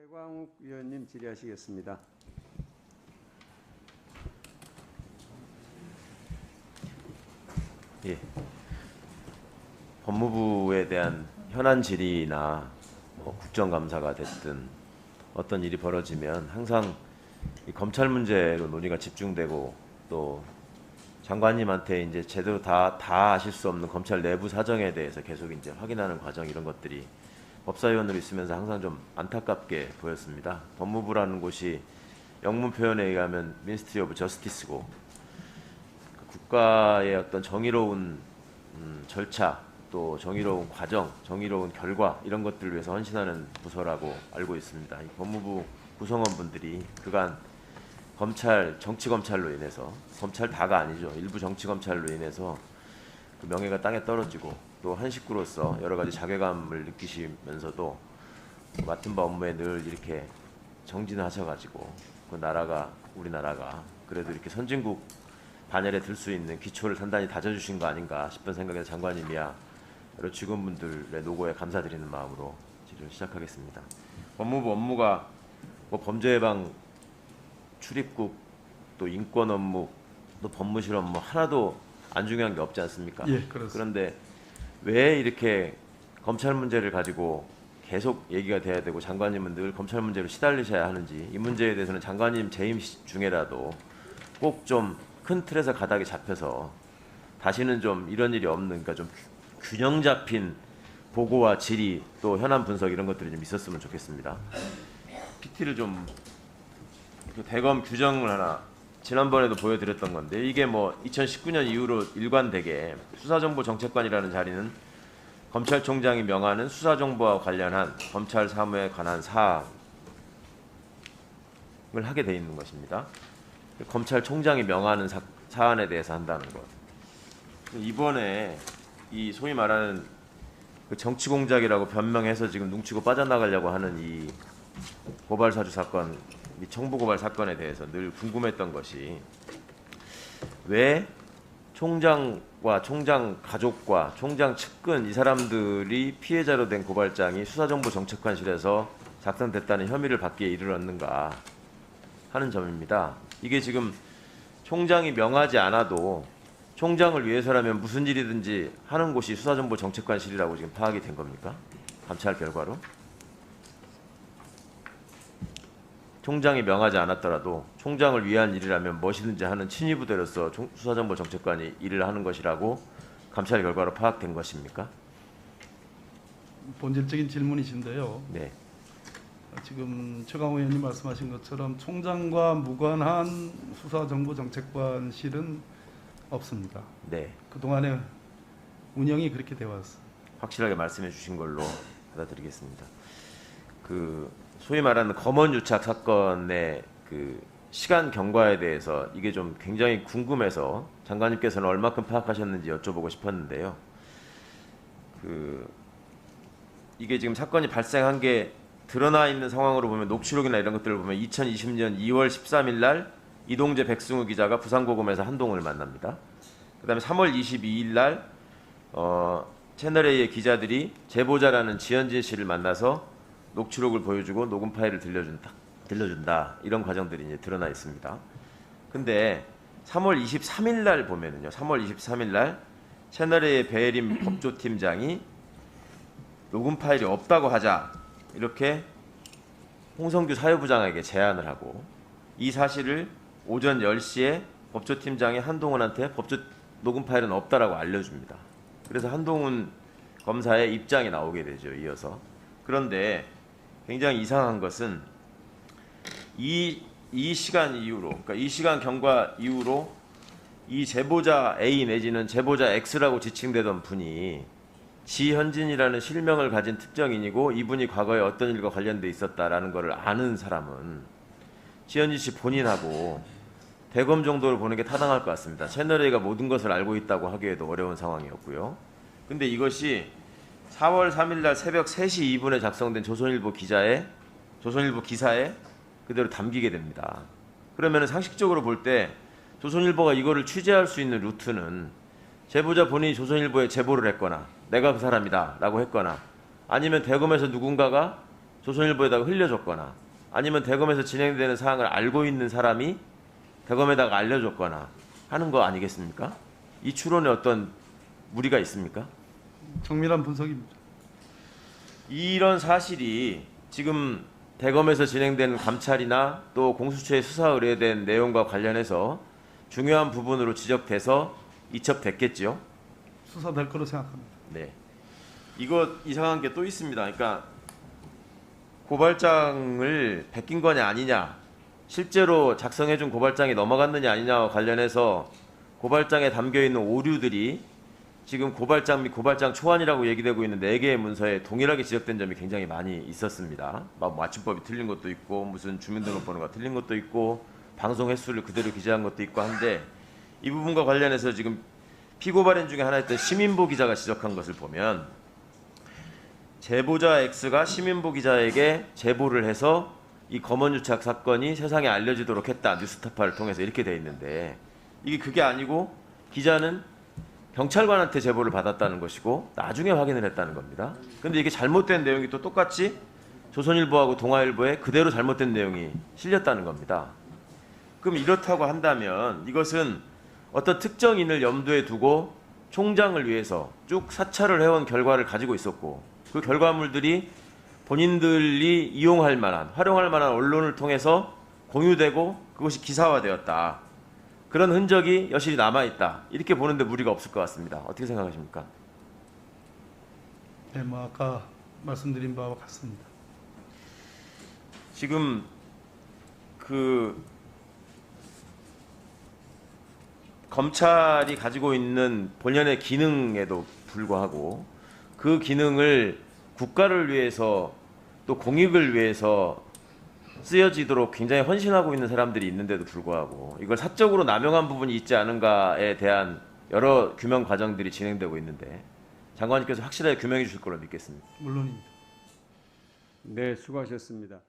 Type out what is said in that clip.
최광욱 위원님 질의하시겠습니다. 예. 법무부에 대한 현안 질의나 뭐 국정감사가 됐든 어떤 일이 벌어지면 항상 이 검찰 문제로 논의가 집중되고 또 장관님한테 이제 제대로 다, 다 아실 수 없는 검찰 내부 사정에 대해서 계속 이제 확인하는 과정 이런 것들이 법사위원으로 있으면서 항상 좀 안타깝게 보였습니다. 법무부라는 곳이 영문 표현에 의하면 미니스트리 오브 저스티스고 국가의 어떤 정의로운 음, 절차 또 정의로운 과정, 정의로운 결과 이런 것들을 위해서 헌신하는 부서라고 알고 있습니다. 이 법무부 구성원분들이 그간 검찰 정치 검찰로 인해서 검찰 다가 아니죠 일부 정치 검찰로 인해서 그 명예가 땅에 떨어지고 또 한 식구로서 여러 가지 자괴감을 느끼시면서도 맡은 바 업무에 늘 이렇게 정진하셔가지고 그 나라가 우리나라가 그래도 이렇게 선진국 반열에 들 수 있는 기초를 단단히 다져주신 거 아닌가 싶은 생각에서 장관님이야 여러 직원분들의 노고에 감사드리는 마음으로 질의를 시작하겠습니다. 법무부 업무가 뭐 범죄 예방 출입국 또 인권 업무 또 법무실 업무 하나도 안 중요한 게 없지 않습니까? 예, 그렇습니다. 그런데 왜 이렇게 검찰 문제를 가지고 계속 얘기가 돼야 되고 장관님은 늘 검찰 문제로 시달리셔야 하는지 이 문제에 대해서는 장관님 재임 시- 중에라도 꼭 좀 큰 틀에서 가닥이 잡혀서 다시는 좀 이런 일이 없는 그러니까 좀 규- 균형 잡힌 보고와 질의 또 현안 분석 이런 것들이 좀 있었으면 좋겠습니다. PT를 좀그 대검 규정을 하나 지난번에도 보여드렸던 건데 이게 뭐 2019년 이후로 일관되게 수사정보 정책관이라는 자리는 검찰총장이 명하는 수사정보와 관련한 검찰 사무에 관한 사항을 하게 돼 있는 것입니다. 검찰총장이 명하는 사, 사안에 대해서 한다는 것. 이번에 이 소위 말하는 그 정치 공작이라고 변명해서 지금 눈치고 빠져나가려고 하는 이 고발 사주 사건, 이 청부 고발 사건에 대해서 늘 궁금했던 것이 왜 총장과 총장 가족과 총장 측근 이 사람들이 피해자로 된 고발장이 수사정보 정책관실에서 작성됐다는 혐의를 받기에 이르렀는가 하는 점입니다. 이게 지금 총장이 명하지 않아도 총장을 위해서라면 무슨 일이든지 하는 곳이 수사정보 정책관실이라고 지금 파악이 된 겁니까? 감찰 결과로? 총장이 명하지 않았더라도 총장을 위한 일이라면 무엇이든지 하는 친위부대로서 총- 수사정보 정책관이 일을 하는 것이라고 감찰 결과로 파악된 것입니까? 본질적인 질문이신데요. 네, 지금 최강호 의원님 말씀하신 것처럼 총장과 무관한 수사정보정책관실은 없습니다. 네, 그동안의 운영이 그렇게 되어 왔습니다. 확실하게 말씀해 주신 걸로 받아들이겠습니다. 그 소위 말하는 검언 유착 사건의 그 시간 경과에 대해서 이게 좀 굉장히 궁금해서 장관님께서는 얼마큼 파악하셨는지 여쭤보고 싶었는데요. 그 이게 지금 사건이 발생한 게 드러나 있는 상황으로 보면 녹취록이나 이런 것들을 보면 2020년 2월 13일 날 이동재 백승우 기자가 부산고검에서 한동훈을 만납니다. 그다음에 3월 22일 날 어, 채널 A의 기자들이 제보자라는 지현진 씨를 만나서 녹취록을 보여주고 녹음 파일을 들려준다. 들려준다. 이런 과정들이 이제 드러나 있습니다. 근데 3월 23일 날 보면은요. 3월 23일 날 채널 A의 배혜림 법조팀장이 녹음 파일이 없다고 하자. 이렇게 홍성규 사회부장에게 제안을 하고 이 사실을 오전 10시에 법조팀장이 한동훈한테 법조 녹음 파일은 없다라고 알려줍니다. 그래서 한동훈 검사의 입장이 나오게 되죠. 이어서 그런데 굉장히 이상한 것은 이, 이 시간 이후로 그러니까 이 시간 경과 이후로 이 제보자 A 내지는 제보자 X라고 지칭되던 분이 지현진이라는 실명을 가진 특정인이고 이분이 과거에 어떤 일과 관련돼 있었다라는 것을 아는 사람은 지현진 씨 본인하고 대검 정도를 보는 게 타당할 것 같습니다. 채널 A가 모든 것을 알고 있다고 하기에도 어려운 상황이었고요. 근데 이것이 4월 3일 날 새벽 3시 2분에 작성된 조선일보 기자의 조선일보 기사에 그대로 담기게 됩니다. 그러면 상식적으로 볼 때 조선일보가 이거를 취재할 수 있는 루트는 제보자 본인이 조선일보에 제보를 했거나 내가 그 사람이다라고 했거나 아니면 대검에서 누군가가 조선일보에다가 흘려줬거나 아니면 대검에서 진행되는 사항을 알고 있는 사람이 대검에다가 알려줬거나 하는 거 아니겠습니까? 이 추론에 어떤 무리가 있습니까? 정밀한 분석입니다. 이런 사실이 지금 대검에서 진행된 감찰이나 또 공수처의 수사 의뢰된 내용과 관련해서 중요한 부분으로 지적돼서 이첩됐겠지요. 수사될 거로 생각합니다. 네. 이거 이상한 게 또 있습니다. 그러니까 고발장을 베낀 거냐 아니냐, 실제로 작성해준 고발장이 넘어갔느냐 아니냐와 관련해서 고발장에 담겨 있는 오류들이 지금 고발장 및 고발장 초안이라고 얘기되고 있는 네 개의 문서에 동일하게 지적된 점이 굉장히 많이 있었습니다. 막 맞춤법이 틀린 것도 있고 무슨 주민등록번호가 틀린 것도 있고 방송 횟수를 그대로 기재한 것도 있고 한데 이 부분과 관련해서 지금 피고발인 중에 하나였던 시민보 기자가 지적한 것을 보면 제보자 X가 시민보 기자에게 제보를 해서 이 검언유착 사건이 세상에 알려지도록 했다 뉴스타파를 통해서 이렇게 돼 있는데 이게 그게 아니고 기자는 경찰관한테 제보를 받았다는 것이고 나중에 확인을 했다는 겁니다. 근데 이게 잘못된 내용이 또 똑같이 조선일보하고 동아일보에 그대로 잘못된 내용이 실렸다는 겁니다. 그럼 이렇다고 한다면 이것은 어떤 특정인을 염두에 두고 총장을 위해서 쭉 사찰을 해온 결과를 가지고 있었고 그 결과물들이 본인들이 이용할 만한 활용할 만한 언론을 통해서 공유되고 그것이 기사화되었다. 그런 흔적이 여실히 남아 있다. 이렇게 보는데 무리가 없을 것 같습니다. 어떻게 생각하십니까? 네, 뭐 아까 말씀드린 바와 같습니다. 지금 그 검찰이 가지고 있는 본연의 기능에도 불구하고 그 기능을 국가를 위해서 또 공익을 위해서 쓰여지도록 굉장히 헌신하고 있는 사람들이 있는데도 불구하고 이걸 사적으로 남용한 부분이 있지 않은가에 대한 여러 규명 과정들이 진행되고 있는데 장관님께서 확실하게 규명해 주실 거로 믿겠습니다. 물론입니다. 네, 수고하셨습니다.